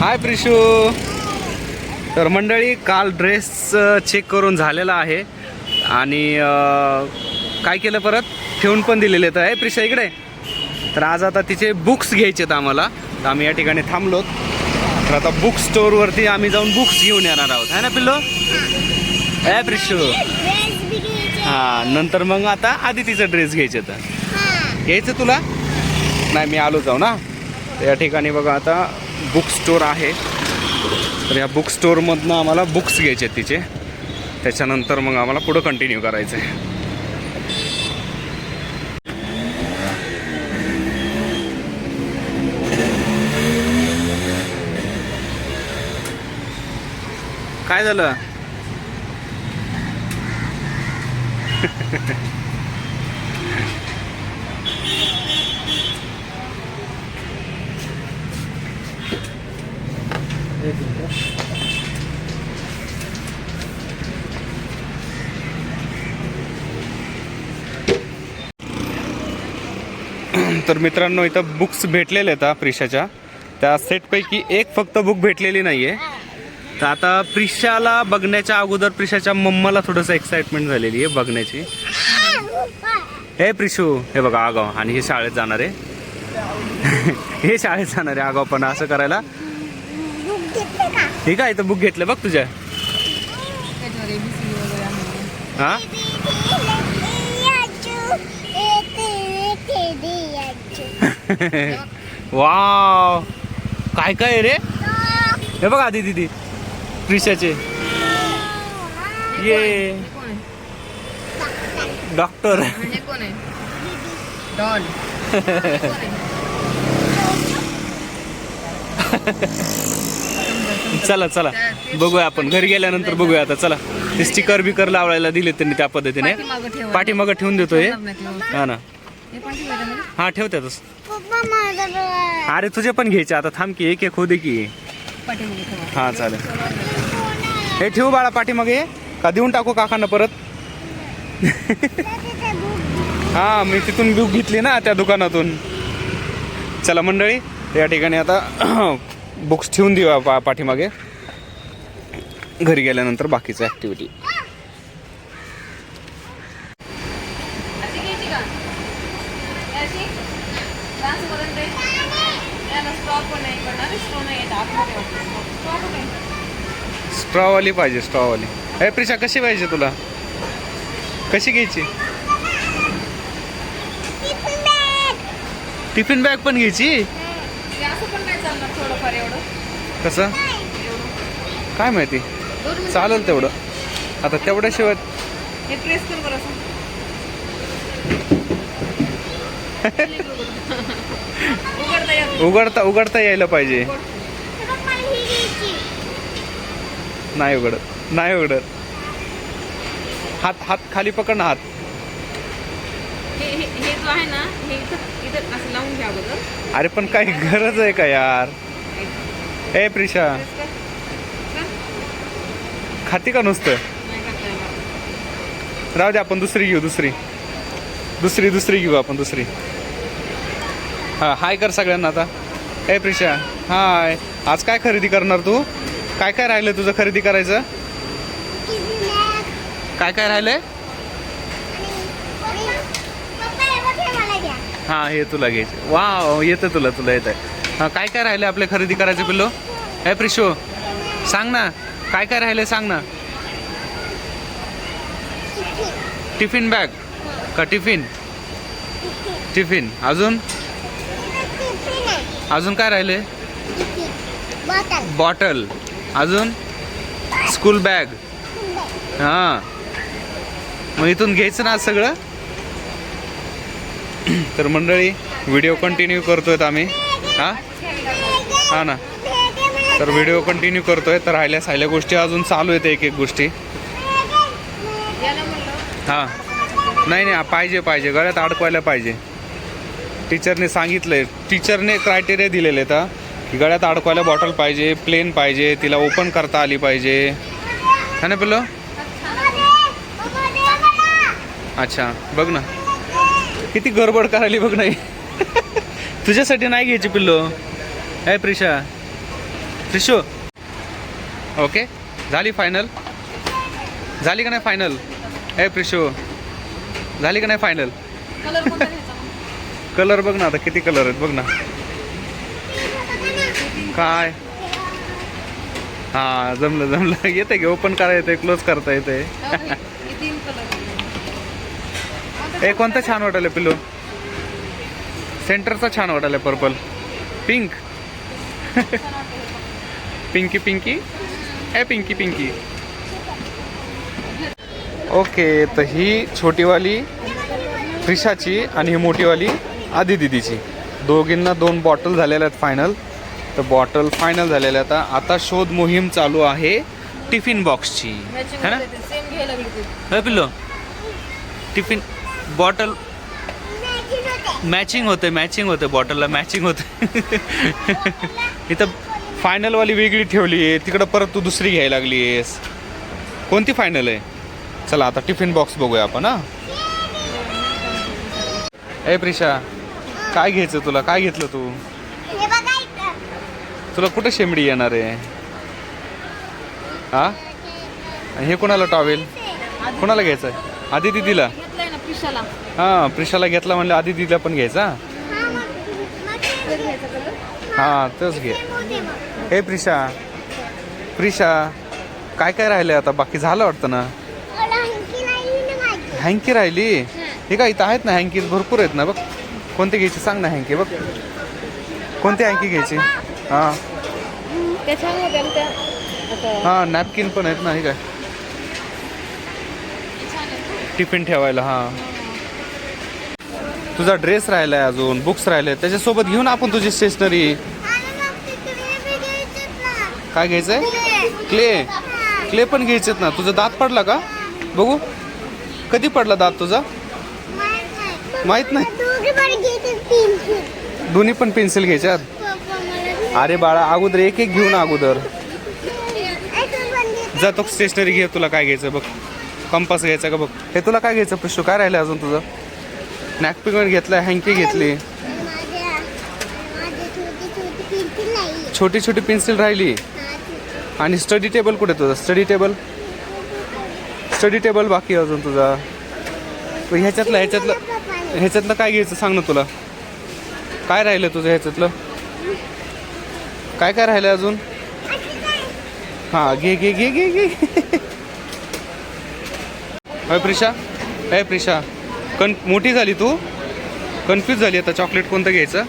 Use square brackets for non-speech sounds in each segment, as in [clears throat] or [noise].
हाय प्रिशू. तर मंडळी काल ड्रेस चेक करून झालेला आहे. आणि काय केलं परत? ठेवून पण दिलेले तर आहे. प्रिशा इकडे. तर आज आता तिचे बुक्स घ्यायचे आहेत आम्हाला. तर आम्ही या ठिकाणी थांबलोत. तर आता बुक स्टोअरवरती आम्ही जाऊन बुक्स घेऊन येणार आहोत. है ना पिल्लो? ए प्रिशू. हां नंतर मग आता आदितीचा ड्रेस घ्यायचे तर घ्यायचं तुला? नाही मी आलो जाऊ ना. या ठिकाणी बघा आता. बुक स्टोअर आहे. तर या बुक स्टोअरमधनं आम्हाला बुक्स घ्यायचे आहेत तिचे. त्याच्यानंतर मग आम्हाला पुढं कंटिन्यू करायचं आहे काय झालं? [laughs] [clears throat] तर मित्रांनो इथं बुक्स भेटलेले आहेत प्रिशाच्या. त्या सेटपैकी एक फक्त बुक भेटलेली नाही आहे तर आता प्रिशाला बघण्याच्या अगोदर प्रिशाच्या मम्माला थोडंसं एक्साइटमेंट झालेली आहे बघण्याची. हे प्रिशू हे बघा आगाव. आणि हे शाळेत जाणार. आहे [laughs] हे शाळेत जाणार आहे आगावपणा असं करायला. हे काय इथं बुक घेतलं बघ तुझ्या? हा? वाव काय काय आहे रे? हे बघ आधी दिदी प्रिशाचे. ये. डॉक्टर [laughs] म्हणजे कोण आहे डॉन चला चला. बघूया आपण. घरी गेल्यानंतर बघूया आता. चला. ते स्टिकर बिकर लावायला दिले त्यांनी त्या पद्धतीने. पाठीमागं ठेवा. पाठीमागं ठेवून देतोय. हा ना. हे माझा अरे तुझे पण घ्यायचे. आता थांब की. एक एक दे की. हा चालेल. हे ठेवू बाळा पाठीमागे. का देऊन टाकू काकांना परत? हा मी तिथून बुक घेतली ना त्या दुकानातून. चला मंडळी या ठिकाणी आता बुक्स ठेवून देऊ पा पाठीमागे. घरी गेल्यानंतर बाकीचं ॲक्टिव्हिटी स्ट्रॉवाली पाहिजे स्ट्रॉवाली. अरे प्रिशा कशी पाहिजे तुला? कशी घ्यायची? टिफिन बॅग पण घ्यायची ते असं पण नाही चालणार थोडंफार एवढं कसं? काय माहिती. चालेल तेवढं. आता तेवढ्याशिवाय प्रेस कर बरं असं. उघडता उघडता यायला पाहिजे. नाही उघडत. नाही उघडत. हात हात खाली पकड ना हात. हे जो आहे ना हे इथं इथं असं लावून घ्या अगोदर. अरे पण काही गरज आहे का यार? ए प्रिशा. खाती का नुसतं? राहू दे आपण दुसरी घेऊ दुसरी. दुसरी दुसरी घेऊ आपण दुसरी. हा हाय कर सगळ्यांना आता. ए प्रिशा. हाय. आज काय खरेदी करणार तू? काय काय राहिलं तुझं खरेदी करायचं? काय काय राहिलंय? हा हे तुला घ्यायचे वा येतं तुला तुला येत आहे काय काय राहिलं आपले खरेदी करायचे पिल्लो? हे प्रिशो सांग ना काय काय राहिले सांग ना. Tiffin bag? का टिफिन? टिफिन. अजून? अजून काय राहिले? बॉटल. अजून? School bag. हां. मग इथून घ्यायचं ना आज सगळं? तर मंडळी व्हिडिओ कंटिन्यू करतोय आम्ही. हां? हा ना. तर व्हिडिओ कंटिन्यू करतोय. तर राहिल्या साहिल्या गोष्टी अजून चालू आहेत एक एक गोष्टी. हां. नाही नाही पाहिजे पाहिजे. गळ्यात अडकवायला पाहिजे. टीचरने सांगितलंय. टीचरने क्रायटेरिया दिलेले आहेत की गळ्यात अडकवायला बॉटल पाहिजे प्लेन पाहिजे तिला ओपन करता आली पाहिजे. है ना पिल्लो? अच्छा बघ ना. किती गडबड करायली बघ नाही [laughs] तुझ्यासाठी नाही घ्यायची पिल्लो. ए प्रिशा त्रिशू ओके झाली फायनल झाली का नाही फायनल ए प्रिशू झाली का नाही फायनल कलर बघ ना आता किती कलर आहेत बघ ना. काय? हा जमलं जमलं. [laughs] येते की ओपन करा येते क्लोज करता येते. हो, [laughs] हे हे कोणतं छान वाटायला पिल्लू? सेंटरचा छान वाटायला पर्पल पिंक पिंकी पिंकी ए पिंकी पिंकी ओके तर ही छोटीवाली त्रिशाची आणि ही मोठीवाली आधी दिदीची. दोघींना दोन बॉटल झालेल्या आहेत फायनल तर बॉटल फायनल झालेल्या आता आता शोध मोहीम चालू आहे टिफिन बॉक्सची. है ना? पिल्लो. टिफिन बॉटल मॅचिंग होते मॅचिंग होते बॉटलला मॅचिंग होते. इथं फायनलवाली वेगळी ठेवली आहे. तिकडं परत तू दुसरी घ्यायला लागली आहेस. कोणती फायनल आहे? चला आता टिफिन बॉक्स बघूया आपण हा. ए प्रिशा काय घ्यायचं तुला? काय घेतलं तू. तुला कुठं शेमडी येणार आहे? हा? हे कोणाला टॉवेल? कोणाला घ्यायचं आहे आधी दिदीला हा प्रिशाला घेतला म्हणलं आधी दिदीला पण घ्यायचा? हा, मग- मग ते- घ्यायचा कलर. हा तोच घे. हे प्रिशा. प्रिशा काय काय राहिलंय आता? बाकी झालं वाटतं ना. हँकी राहिली हे. काय इथं आहेत ना हँकी भरपूर आहेत ना बघ. कोणती घ्यायची सांग ना हँकी बघ. कोणती हँकी घ्यायची? हा. हा नॅपकिन पण आहेत ना हे काय? टिफिन ठेवायला हा. तुझा ड्रेस राहिलाय अजून बुक्स राहिले त्याच्यासोबत घेऊन आपण तुझी स्टेशनरी काय घ्यायचंय? आहे क्ले. क्ले पण घ्यायचेत ना. तुझा दात पडला का? बघू. कधी पडला दात तुझा? माहीत नाही. दोन्ही पण पेन्सिल घ्यायच्यात? अरे बाळा अगोदर एक एक घेऊन अगोदर. ए, तू जा तो स्टेशनरी घे तुला काय घ्यायचं बघ. कंपास घ्यायचा का बघ. हे तुला काय घ्यायचं पिशू? काय राहिलं अजून तुझं? नॅपकिन घेतलं हँकी घेतली. छोटी छोटी पेन्सिल राहिली. आणि स्टडी टेबल कुठे तुझं? स्टडी टेबल स्टडी टेबल बाकी अजून तुझा. ह्याच्यातलं ह्याच्यातलं ह्याच्यातलं काय घ्यायचं सांग ना तुला. काय राहिलं तुझं ह्याच्यातलं? काय काय राहिलं अजून? हां घे घे घे घे घे. अय प्रिशा? अय प्रिशा कन मोठी झाली तू? कन्फ्यूज झाली आता चॉकलेट कोणतं घ्यायचं?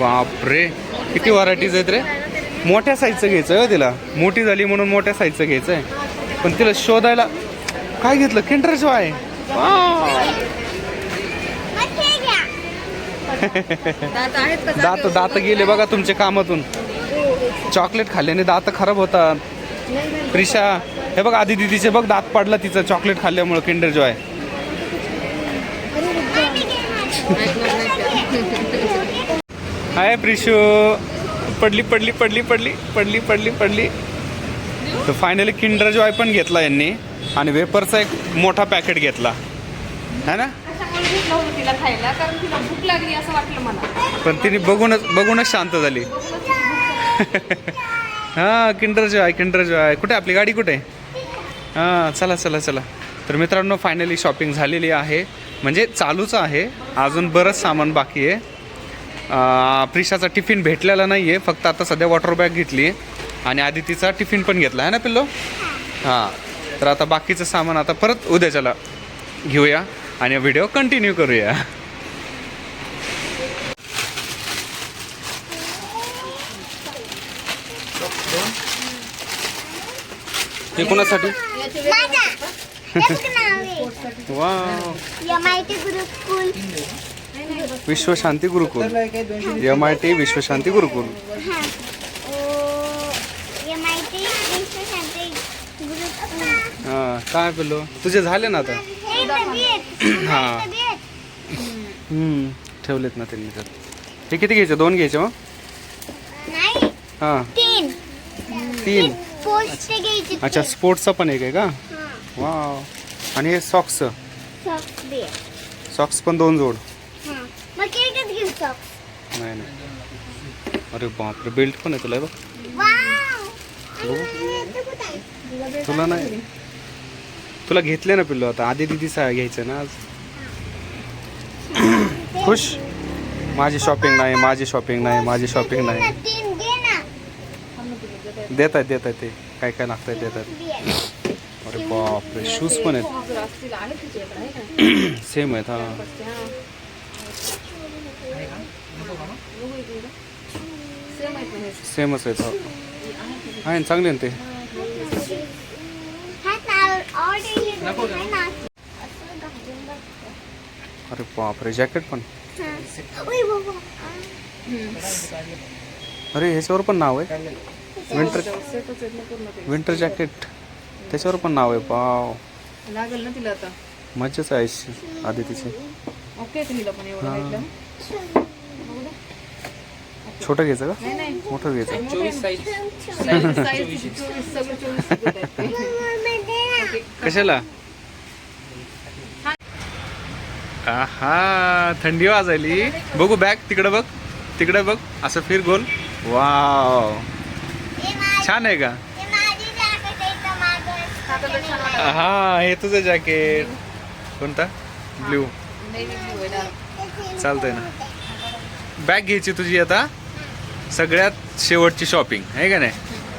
बापरे किती व्हरायटीज आहेत रे? मोठ्या साईजचं घ्यायचं आहे हो तिला. मोठी झाली म्हणून मोठ्या साईजचं घ्यायचं आहे. पण तिला शोधायला काय घेतलं? किंडर [laughs] आहेत का? दात दात गेले बघा तुमच्या कामातून. चॉकलेट खाल्ल्याने दात खराब होतात. प्रिशा हे बघ आधी दिदीचे बघ दात पडला तिचं चॉकलेट खाल्ल्यामुळं किंडर जॉय. हाय प्रिशू. पडली पडली पडली पडली पडली पडली पडली. तर फायनली किंडर जॉय पण घेतला यांनी आणि वेपरचा एक मोठा पॅकेट घेतला. है ना? तिला खायला कारण तिला भूक लागली असं वाटलं मला पण तिने बघूनच बघूनच शांत झाली. [laughs] हां किंडर जॉय किंडर जॉय. कुठे आपली गाडी कुठे? हां चला चला चला. तर मित्रांनो फायनली शॉपिंग झालेली आहे. म्हणजे चालूच आहे. अजून बरंच सामान बाकी आहे. प्रिशाचा टिफिन भेटलेला नाही आहे फक्त आता सध्या वॉटर बॅग घेतली. आहे आणि आदितीचा टिफिन पण घेतला. आहे ना पिल्लो? हां. तर आता बाकीचं सामान आता परत उद्याच्याला घेऊया. आणि व्हिडिओ कंटिन्यू करूया. हे कोणासाठी. वा. Vishwashanti Gurukul. M I T Vishwashanti Gurukul. हा. काय बोललो? तुझे झाले ना आता? हे ठेवलेत ना त्यांनी तर. हे किती घ्यायचे? दोन घ्यायचे मग? नाही. हां. तीन. तीन. अच्छा स्पोर्ट्सचा पण एक आहे का? हा. वा आणि हे सॉक्स सॉक्स पण दोन जोड. नाही नाही. अरे बापरे बेल्ट पण आहे तुला बघ? तुला नाही. तुला घेतले ना पिल्लू आता. आधी दिदी घ्यायचं ना आज. खुश? माझी शॉपिंग नाही माझी शॉपिंग नाही माझी शॉपिंग नाही. देत आहेत देत आहेत ते काय काय लागतंय देत आहेत बी आहे. अरे बापरे शूज पण आहेत [clears throat] सेम आहेत हा. सेमच आहेत हा आहे चांगले ना ते हा. अरे बापरे जॅकेट पण. अरे ह्याच्यावर पण नाव आहे विंटर. Winter jacket. त्याच्यावर पण नाव आहे पाव. लागेल ना तिला आता. मज्जाच आहे आधी तिची ओके तिला पण एवढं हा. छोटं घ्यायचं का? नाही नाही. मोठं घ्यायचं. कशाला? हा. थंडी वाजायली. बघू बॅग तिकडे बघ. तिकडे बघ. असं फिर गोल. वाव. छान आहे का? हे माझी jacket आहे इथं मागं. हा तुझं जॅकेट कोणता? ब्ल्यू. चालतंय ना. बॅग घ्यायची तुझी आता. सगळ्यात शेवटची शॉपिंग आहे का नाही?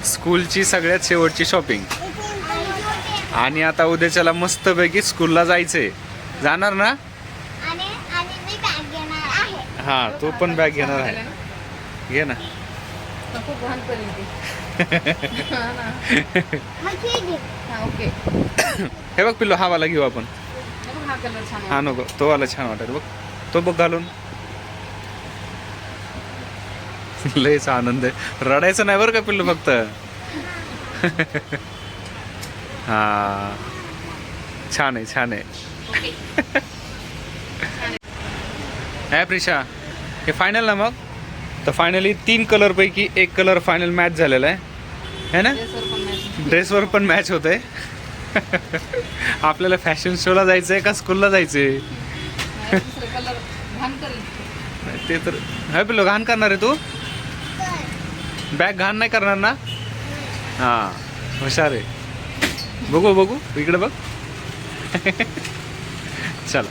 स्कूलची सगळ्यात शेवटची शॉपिंग. आणि आता उद्याच्याला मस्तपैकी स्कूलला जायचंय. जाणार ना? आणि आणि मी बॅग घेणार आहे. हा तो पण बॅग घेणार आहे. घे ना. हा ओके. बघ पिल्लो हा वाला घेऊ आपण. हा नको तो वाला छान वाटत बघ. तो बघ घालून. लयच आनंद आहे. रडायचं नाही बरं का पिल्लू फक्त? हा. छान आहे छान आहे. [laughs] है प्रिशा हे फायनल ना मग? तर फायनली तीन कलर पैकी एक कलर फायनल मॅच झालेला आहे. है ना? ड्रेसवर पण मॅच होते आपल्याला फॅशन शोला जायचं आहे का स्कूलला जायचं आहे ते तर हा पिल्लो घाण करणार आहे तू? बॅग घाण नाही करणार ना? हां हुशार आहे. बघू बघू इकडे बघ. [laughs] चला.